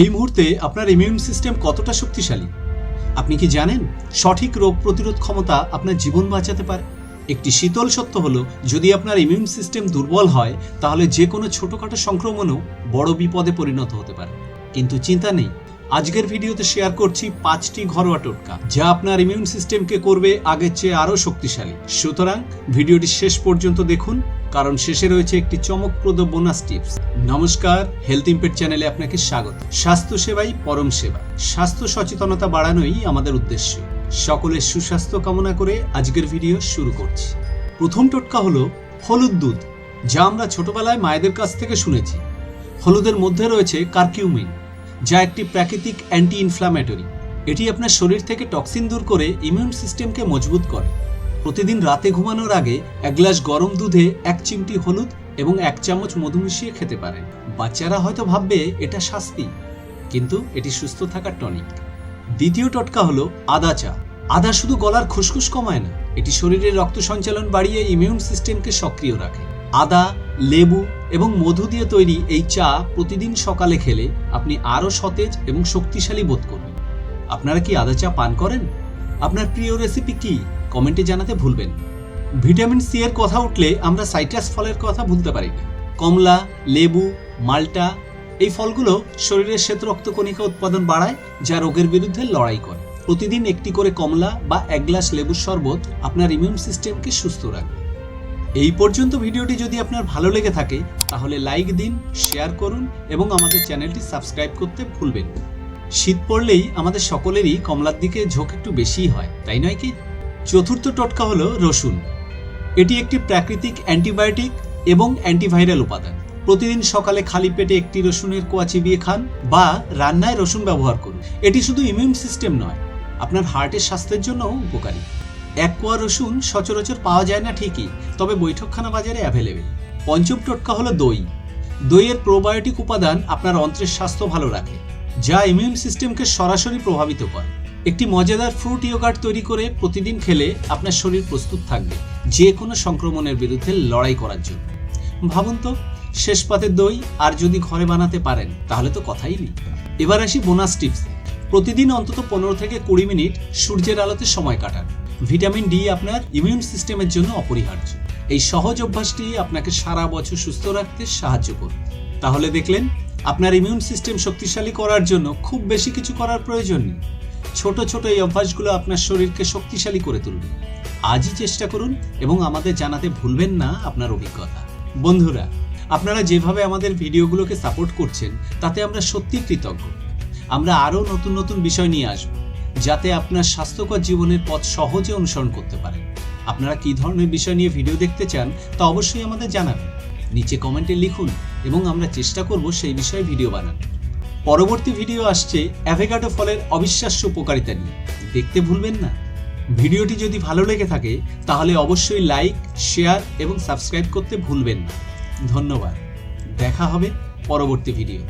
এই মুহূর্তে আপনার ইমিউন সিস্টেম কতটা শক্তিশালী? আপনি কি জানেন সঠিক রোগ প্রতিরোধ ক্ষমতা আপনার জীবন বাঁচাতে পারে? একটি শীতল সত্য হলো, যদি আপনার ইমিউন সিস্টেম দুর্বল হয়, তাহলে যে কোনো ছোটোখাটো সংক্রমণও বড় বিপদে পরিণত হতে পারে। কিন্তু চিন্তা নেই, আজকের ভিডিওতে শেয়ার করছি পাঁচটি ঘরোয়া টোটকা, যা আপনার ইমিউন সিস্টেমকে করবে আগের চেয়ে আরও শক্তিশালী। সুতরাং ভিডিওটি শেষ পর্যন্ত দেখুন কারণ শেষে রয়েছে একটি চমকপ্রদ বোনাস টিপস নমস্কার হেলথ ইম্পেক্ট চ্যানেলে আপনাকে স্বাগত। স্বাস্থ্য সেবাই পরম সেবা। স্বাস্থ্য সচেতনতা বাড়ানোই আমাদের উদ্দেশ্য। সকলের সুস্বাস্থ্য কামনা করে আজকের ভিডিও শুরু করছি। প্রথম টোটকা হলো হলুদ দুধ, যা আমরা ছোটবেলায় মায়েদের কাছ থেকে শুনেছি। হলুদের মধ্যে রয়েছে কার্কিউমিন যা একটি প্রাকৃতিক অ্যান্টি ইনফ্ল্যামেটরি এটি আপনার শরীর থেকে টক্সিন দূর করে ইমিউন সিস্টেমকে মজবুত করে। প্রতিদিন রাতে ঘুমানোর আগে এক গ্লাস গরম দুধে এক চিমটি হলুদ এবং এক চামচ মধু মিশিয়ে খেতে পারেন বাচ্চারা হয়তো ভাববে এটা শাস্তি, কিন্তু এটি সুস্থ থাকার টনিক। দ্বিতীয় টটকা হলো আদা চা। আদা শুধু গলার খুসখুস কমায় না, এটি শরীরের রক্ত সঞ্চালন বাড়িয়ে ইমিউন সিস্টেমকে সক্রিয় রাখে। আদা, লেবু এবং মধু দিয়ে তৈরি এই চা প্রতিদিন সকালে খেলে আপনি আরও সতেজ এবং শক্তিশালী বোধ করবেন। আপনারা কি আদা চা পান করেন? আপনার প্রিয় রেসিপি কি? কমেন্টে জানাতে ভুলবেন। ভিটামিন সি এর কথা উঠলে আমরা সাইট্রাস ফলের কথা ভুলতে পারি। কমলা, লেবু, মাল্টা, এই ফলগুলো শরীরের শ্বেত রক্তকণিকা উৎপাদন বাড়ায়, যা রোগের বিরুদ্ধে লড়াই করে। প্রতিদিন একটি করে কমলা বা এক গ্লাস লেবুর শরবত আপনার ইমিউন সিস্টেমকে সুস্থ রাখবে। এই পর্যন্ত ভিডিওটি যদি আপনার ভালো লেগে থাকে, তাহলে লাইক দিন, শেয়ার করুন এবং আমাদের চ্যানেলটি সাবস্ক্রাইব করতে ভুলবেন শীত পড়লেই আমাদের সকলেরই কমলার দিকে ঝোঁক একটু বেশিই হয়, তাই নয় কি? চতুর্থ টটকা হলো রসুন। এটি একটি প্রাকৃতিক অ্যান্টিবায়োটিক এবং অ্যান্টিভাইরাল উপাদান। প্রতিদিন সকালে খালি পেটে একটি রসুনের কোয়া চিবিয়ে খান বা রান্নায় রসুন ব্যবহার করুন। এটি শুধু ইমিউন সিস্টেম নয়, আপনার হার্টের স্বাস্থ্যের জন্যও উপকারী। এক কোয়া রসুন সচরাচর পাওয়া যায় না ঠিকই, তবে বৈঠকখানা বাজারে অ্যাভেলেবেল পঞ্চম টটকা হলো দই। দইয়ের প্রোবায়োটিক উপাদান আপনার অন্ত্রের স্বাস্থ্য ভালো রাখে, যা ইমিউন সিস্টেমকে সরাসরি প্রভাবিত করে। একটি মজাদার ফ্রুট ইয়োগার্ট তৈরি করে প্রতিদিন খেলে আপনার শরীর প্রস্তুত থাকবে যে কোনো সংক্রমণের বিরুদ্ধে লড়াই করার জন্য। ভাবুন তো, শেষ পাতের দই আর যদি ঘরে বানাতে পারেন, তাহলে তো কথাই নেই। এবার আসি বোনাস টিপস প্রতিদিন অন্তত পনেরো থেকে কুড়ি মিনিট সূর্যের আলোতে সময় কাটান। ভিটামিন ডি আপনার ইমিউন সিস্টেমের জন্য অপরিহার্য। এই সহজ অভ্যাসটি আপনাকে সারা বছর সুস্থ রাখতে সাহায্য করবে। তাহলে দেখলেন, আপনার ইমিউন সিস্টেম শক্তিশালী করার জন্য খুব বেশি কিছু করার প্রয়োজন নেই। ছোট ছোট এই অভ্যাসগুলো আপনার শরীরকে শক্তিশালী করে তুলবে। আজই চেষ্টা করুন এবং আমাদের জানাতে ভুলবেন না আপনার অভিজ্ঞতা। বন্ধুরা, আপনারা যেভাবে আমাদের ভিডিওগুলোকে সাপোর্ট করছেন, তাতে আমরা সত্যি কৃতজ্ঞ। আমরা আরও নতুন নতুন বিষয় নিয়ে আসব, যাতে আপনার স্বাস্থ্যকর জীবনের পথ সহজে অনুসরণ করতে পারেন আপনারা কী ধরনের বিষয় নিয়ে ভিডিও দেখতে চান, তা অবশ্যই আমাদের জানাবেন। নিচে কমেন্টে লিখুন এবং আমরা চেষ্টা করব সেই বিষয়ে ভিডিও বানাতে পরবর্তী ভিডিও আসছে অ্যাভেকাডো ফলের অবিশ্বাস্য উপকারিতা নিয়ে। দেখতে ভুলবেন না। ভিডিওটি যদি ভালো লেগে থাকে, তাহলে অবশ্যই লাইক শেয়ার এবং সাবস্ক্রাইব করতে ভুলবেন না। ধন্যবাদ। দেখা হবে পরবর্তী ভিডিও